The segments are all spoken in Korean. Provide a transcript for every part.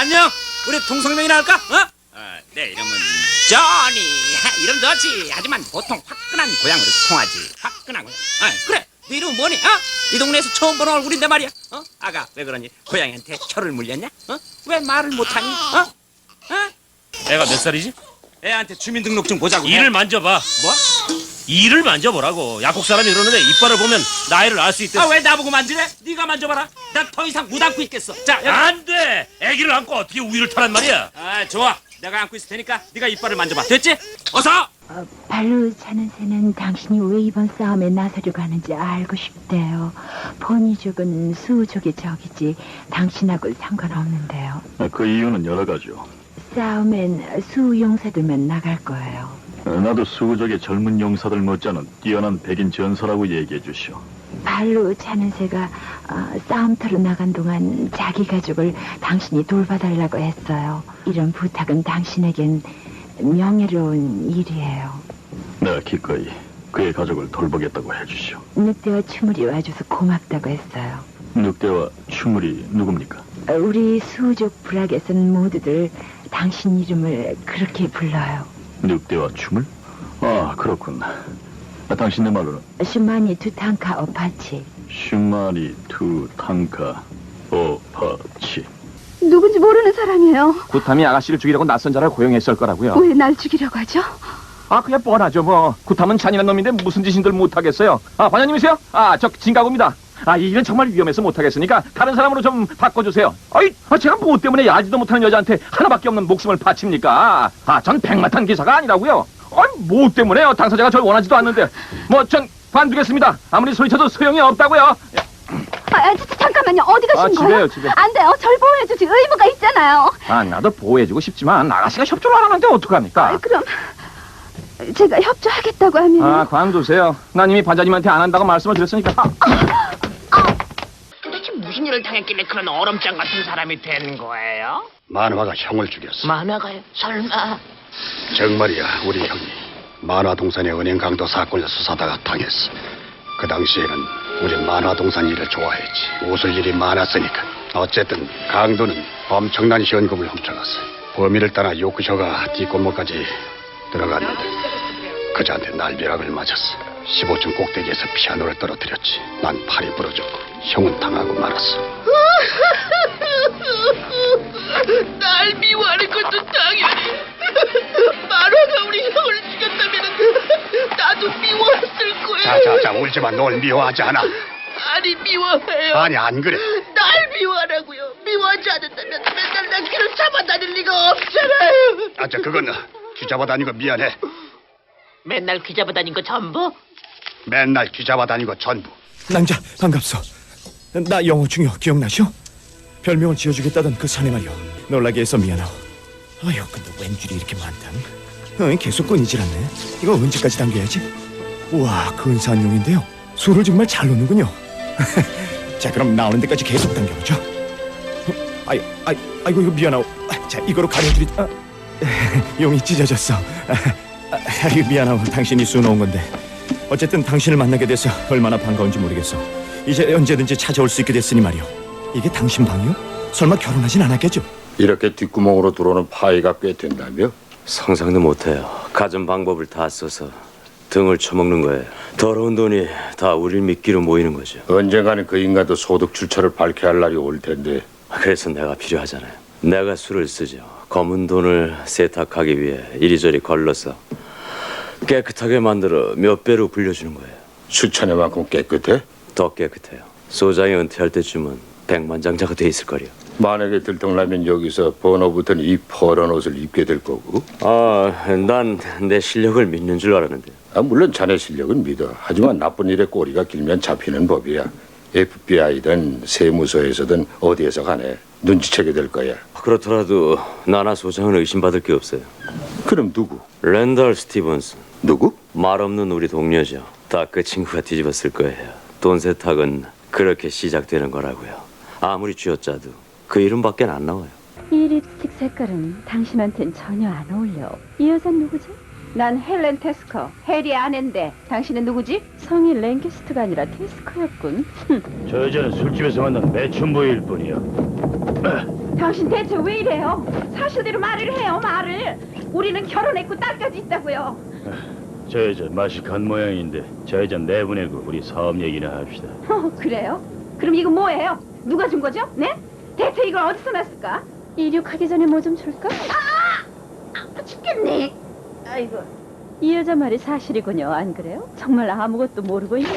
안녕. 우리 동성명이나 할까? 어? 어, 내 이름은 조니. 이름 좋지. 하지만 보통 화끈한 고향으로 통하지. 화끈한 고향. 아, 그래. 네 이름은 뭐니? 어? 이 동네에서 처음 보는 얼굴인데 말이야. 어? 아가 왜 그러니? 고양이한테 혀를 물렸냐? 어? 왜 말을 못하니? 어? 어? 애가 몇 살이지? 애한테 주민등록증 보자고. 해. 이를 만져봐. 뭐? 이를 만져보라고. 약국 사람이 그러는데 이빨을 보면 나이를 알 수 있대. 아 왜 나보고 만지래? 네가 만져봐라. 난더 이상 못 안고 있겠어. 자, 여기. 안 돼. 아기를 안고 어떻게 우유를 타란 말이야? 아 좋아. 내가 안고 있을 테니까 네가 이빨을 만져봐. 됐지? 어서. 어, 발로 차는 새는 당신이 왜 이번 싸움에 나서려고 하는지 알고 싶대요. 포니족은 수족의 적이지 당신하고 상관없는데요. 그 이유는 여러 가지요. 싸움엔 수용사들만 나갈 거예요. 나도 수족의 젊은 용사들 못지않은 뛰어난 백인 전사라고 얘기해 주시오. 발로 차는 새가 어, 싸움터로 나간 동안 자기 가족을 당신이 돌봐달라고 했어요. 이런 부탁은 당신에겐 명예로운 일이에요. 내가 기꺼이 그의 가족을 돌보겠다고 해주시오. 늑대와 추물이 와줘서 고맙다고 했어요. 늑대와 추물이 누굽니까? 어, 우리 수족 부락에선 모두들 당신 이름을 그렇게 불러요. 늑대와 추물? 아 그렇군. 아, 당신네 말로는 슈마니 두탕카 어파치. 슈마리 투 탕카 오파치. 누군지 모르는 사람이에요. 구탐이 아가씨를 죽이려고 낯선 자를 고용했을 거라고요. 왜 날 죽이려고 하죠? 아, 그게 뻔하죠, 뭐. 구탐은 잔인한 놈인데 무슨 짓인들 못하겠어요. 아, 반장님이세요? 아, 저 진가구입니다. 아, 이 일은 정말 위험해서 못하겠으니까 다른 사람으로 좀 바꿔주세요. 아이, 아, 제가 뭐 때문에 야지도 못하는 여자한테 하나밖에 없는 목숨을 바칩니까? 아, 전 백마탄 기사가 아니라고요. 아이, 뭐 때문에요? 당사자가 절 원하지도 않는데. 뭐, 전 관두겠습니다. 아무리 소리쳐도 소용이 없다고요. 아, 아, 자, 잠깐만요. 어디 가신 아, 거예요? 집에요, 집에. 안 돼요. 절 보호해 주지 의무가 있잖아요. 아, 나도 보호해주고 싶지만 아가씨가 협조를 안 하는데 어떡합니까? 아, 그럼 제가 협조하겠다고 하면 아, 관두세요. 난 이미 반장님한테 안 한다고 말씀을 드렸으니까. 아, 일을 당했길래 그런 얼음장 같은 사람이 된 거예요? 만화가 형을 죽였어. 만화가요? 설마? 정말이야, 우리 형이 만화동산의 은행 강도 사건을 수사다가 당했어. 그 당시에는 우리 만화동산 일을 좋아했지. 웃을 일이 많았으니까. 어쨌든 강도는 엄청난 현금을 훔쳐갔어. 범인을 따라 요크셔가 뒷골목까지 들어갔는데 그자한테 날벼락을 맞았어. 15층 꼭대기에서 피아노를 떨어뜨렸지. 난 팔이 부러졌고 형은 당하고 말았어. 날 미워하는 것도 당연히 만화가 우리 형을 죽였다면 나도 미워했을 거예요 자자자 울지 마 널 미워하지 않아. 아니 미워해요 아니 안 그래. 날 미워하라고요 미워하지 않는다면 맨날 내 길을 잡아다닐 리가 없잖아요 아저 그건 귀 잡아 다니고 미안해. 맨날 귀 잡아다닌 거 전부? 맨날 귀잡아 다니고 전부. 낭자 반갑소. 나 영호 중요 기억나시오? 별명을 지어주겠다던 그 사내 말이오. 놀라게 해서 미안하오. 아유 근데 웬 줄이 이렇게 많담? 어, 계속 끊이질 않네. 이거 언제까지 당겨야지? 우와 근사한 용인데요. 술을 정말 잘 놓는군요. 자 그럼 나오는 데까지 계속 당겨보죠. 어, 아이 아이 아이고 이거 미안하오. 아, 자 이거로 가려드리. 아, 용이 찢어졌어. 아, 아, 미안하오. 당신이 수 놓은 건데. 어쨌든 당신을 만나게 돼서 얼마나 반가운지 모르겠어. 이제 언제든지 찾아올 수 있게 됐으니 말이오. 이게 당신 방이요? 설마 결혼하진 않았겠죠? 이렇게 뒷구멍으로 들어오는 파이가 꽤 된다며? 상상도 못해요. 가진 방법을 다 써서 등을 쳐먹는 거예요. 더러운 돈이 다 우릴 믿기로 모이는 거죠. 언젠가는 그 인간도 소득 출처를 밝혀야 할 날이 올 텐데 그래서 내가 필요하잖아요. 내가 술을 쓰죠. 검은 돈을 세탁하기 위해 이리저리 걸러서 깨끗하게 만들어 몇 배로 불려주는 거예요. 수천의 만큼 깨끗해? 더 깨끗해요. 소장이 은퇴할 때쯤은 백만장자가 돼 있을 거요. 만약에 들통나면 여기서 번호부터는 이 퍼런 옷을 입게 될 거고 아, 난 내 실력을 믿는 줄 알았는데. 아, 물론 자네 실력은 믿어 하지만 나쁜 일에 꼬리가 길면 잡히는 법이야 FBI든 세무서에서든 어디에서 가네 눈치채게 될 거야 그렇더라도 나나 소장은 의심받을 게 없어요. 그럼 누구? 랜덜 스티븐슨. 누구? 말 없는 우리 동료죠. 다 그 친구가 뒤집었을 거예요. 돈 세탁은 그렇게 시작되는 거라고요. 아무리 쥐어짜도 그 이름밖에 안 나와요. 이 립스틱 색깔은 당신한텐 전혀 안 어울려. 이 여잔 누구지? 난 헬렌 테스커, 해리 아낸데 당신은 누구지? 성이 랭캐스트가 아니라 테스커였군. 저 여자는 술집에서 만난 매춘부일 뿐이야. 당신 대체 왜 이래요? 사실대로 말을 해요, 말을. 우리는 결혼했고 딸까지 있다고요. 저 여자 맛이 간 모양인데 저 여자 내보내고 우리 사업 얘기나 합시다. 어, 그래요? 그럼 이거 뭐예요? 누가 준 거죠? 네? 대체 이걸 어디서 났을까? 이륙하기 전에 뭐 좀 줄까? 아! 아파 죽겠네. 아이고. 이 여자 말이 사실이군요, 안 그래요? 정말 아무것도 모르고 있네.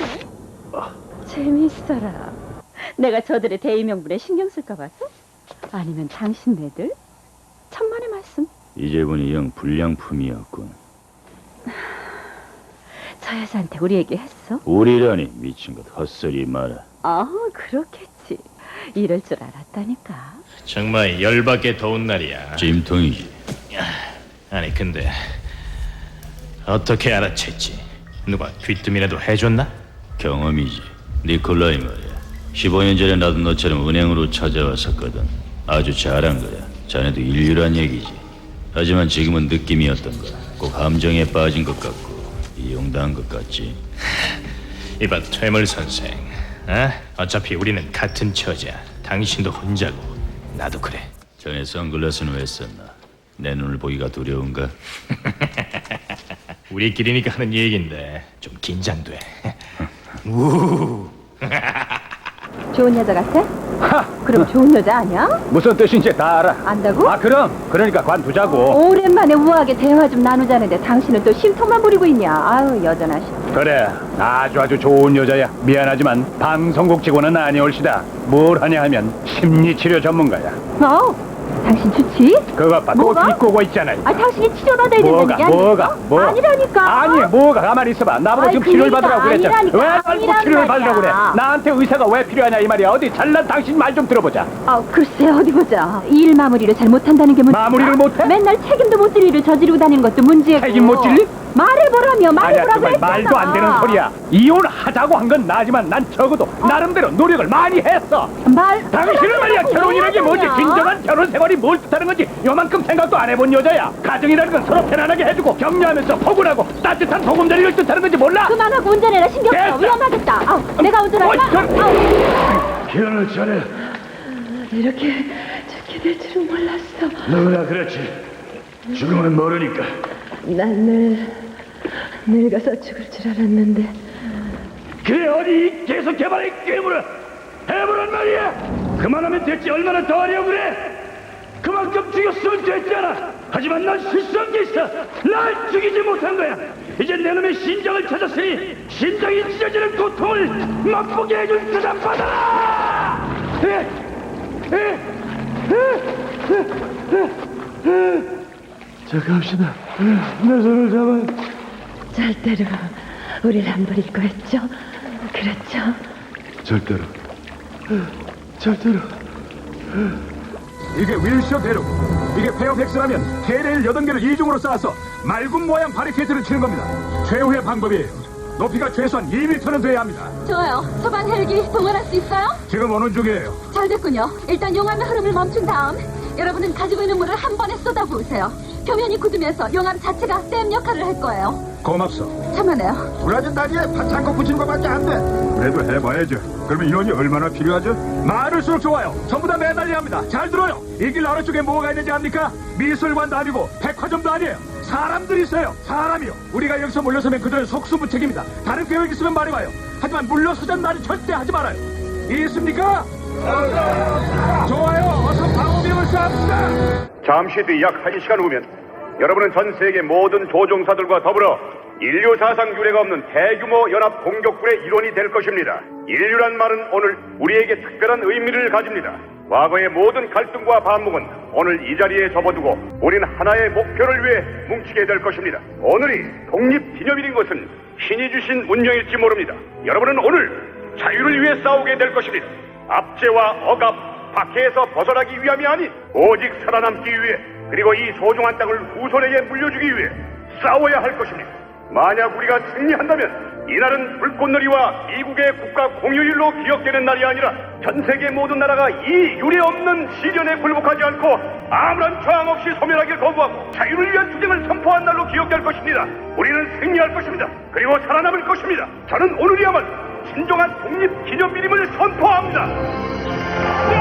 재미있어라. 내가 저들의 대의명분에 신경 쓸까 봐서? 아니면 당신네들? 천만의 말씀. 이제 보니 영 불량품이었군. 저 여자한테 우리 얘기했어? 우리라니 미친 것 헛소리 마라. 아, 그렇겠지. 이럴 줄 알았다니까. 정말 열받게 더운 날이야. 찜통이지. 아니 근데 어떻게 알아챘지? 누가 귀뜸이라도 해줬나? 경험이지. 니콜라이 말이야. 15년 전에 나도 너처럼 은행으로 찾아왔었거든. 아주 잘한 거야. 자네도 인류란 얘기지. 하지만 지금은 느낌이었던 거야. 꼭 함정에 빠진 것 같고 이용당한 것 같지. 이봐 퇴물 선생. 어? 어차피 우리는 같은 처자. 당신도 혼자고 나도 그래. 전에 선글라스는 왜 썼나? 내 눈을 보기가 두려운가? 우리끼리니까 하는 얘긴데 좀 긴장돼. 우. 좋은 여자 같아? 그럼 좋은 여자 아니야? 무슨 뜻인지 다 알아. 안다고? 아 그럼 그러니까 관두자고. 오랜만에 우아하게 대화 좀 나누자는데 당신은 또 심통만 부리고 있냐? 아유 여전하시. 그래 아주 아주 좋은 여자야. 미안하지만 방송국 직원은 아니올시다. 뭘 하냐 하면 심리치료 전문가야. 어? 당신 좋지? 그것 봐. 또 뭐가? 비꼬고 있잖아. 아 당신이 치료받아야 된다는 뭐가 게 아니야? 뭐가 뭐 아니라니까. 아니 뭐가 가만히 있어봐 나보고 아이, 지금 그 치료를 받으라고 그랬잖아 아니라니까. 왜 말고 아니란 치료를 받으라고 그래 말이야. 나한테 의사가 왜 필요하냐 이 말이야 어디 잘난 당신 말 좀 들어보자 아 글쎄 어디 보자. 이 일 마무리를 잘 못한다는 게 문제. 마무리를 못해? 맨날 책임도 못 질 일을 저지르고 다니는 것도 문제고. 책임 못질 일? 말해보라며 아니야 말해보라고 정말 했잖아. 말도 안 되는 소리야 이혼하자고 한 건 나지만 난 적어도 나름대로 노력을 많이 했어 말. 당신은 말이야 결혼이라는 게 뭔지 뭐하냐? 진정한 결혼 생활이 뭘 뜻하는 건지 요만큼 생각도 안 해본 여자야 가정이라는 건 서로 편안하게 해주고 격려하면서 포근하고 따뜻한 보금자리를 뜻하는 건지 몰라? 그만하고 운전해라 신경 써 됐어. 위험하겠다. 아우, 내가 운전할까? 어이, 저- 아우. 결혼을 잘해 이렇게 좋게 될 줄은 몰랐어. 누구나 그렇지 죽음은 모르니까 난늘 늙어서 죽을 줄 알았는데 그래 어디 계속 개발의 괴물을 해보란 말이야 그만하면 됐지 얼마나 더 하려고 그래 그만큼 죽였으면 됐잖아 하지만 난 실수한 게 있어 날 죽이지 못한 거야 이제 내 놈의 심장을 찾았으니 심장이 찢어지는 고통을 맛보게 해줄 그다 받아라 자 갑시다 내 손을 잡아 절대로 우릴 안 버릴 거였죠? 그렇죠? 절대로 절대로 이게 윌셔 대로 이게 페어팩스라면 K레일 8개를 이중으로 쌓아서 맑은 모양 바리케이트를 치는 겁니다 최후의 방법이에요 높이가 최소한 2m는 돼야 합니다 좋아요. 소방 헬기 동원할 수 있어요? 지금 오는 중이에요 잘 됐군요. 일단 용암의 흐름을 멈춘 다음 여러분은 가지고 있는 물을 한 번에 쏟아부으세요. 표면이 굳으면서 용암 자체가 댐 역할을 할 거예요. 고맙소 참하네요. 부러진 다리에 파창고 붙이는 것밖에 안 돼 그래도 해봐야죠 그러면 인원이 얼마나 필요하죠? 많을수록 좋아요 전부 다 매달려야 합니다 잘 들어요 이길 아래쪽에 뭐가 있는지 압니까? 미술관도 아니고 백화점도 아니에요 사람들이 있어요 사람이요 우리가 여기서 몰려서면 그들은 속수무책입니다 다른 계획 있으면 말해봐요 하지만 물러서자는 말이 절대 하지 말아요 있습니까? 좋아요 어서 방어비을 쌓읍시다 잠시 뒤 약 1시간 후면 여러분은 전 세계 모든 조종사들과 더불어 인류 사상 유례가 없는 대규모 연합 공격군의 일원이 될 것입니다. 인류란 말은 오늘 우리에게 특별한 의미를 가집니다. 과거의 모든 갈등과 반목은 오늘 이 자리에 접어두고 우린 하나의 목표를 위해 뭉치게 될 것입니다. 오늘이 독립기념일인 것은 신이 주신 운명일지 모릅니다. 여러분은 오늘 자유를 위해 싸우게 될 것입니다. 압제와 억압, 박해에서 벗어나기 위함이 아닌 오직 살아남기 위해 그리고 이 소중한 땅을 후손에게 물려주기 위해 싸워야 할 것입니다. 만약 우리가 승리한다면 이날은 불꽃놀이와 미국의 국가 공휴일로 기억되는 날이 아니라 전 세계 모든 나라가 이 유례 없는 시련에 굴복하지 않고 아무런 저항 없이 소멸하길 거부하고 자유를 위한 투쟁을 선포한 날로 기억될 것입니다. 우리는 승리할 것입니다. 그리고 살아남을 것입니다. 저는 오늘이야말로 진정한 독립 기념일임을 선 감 사.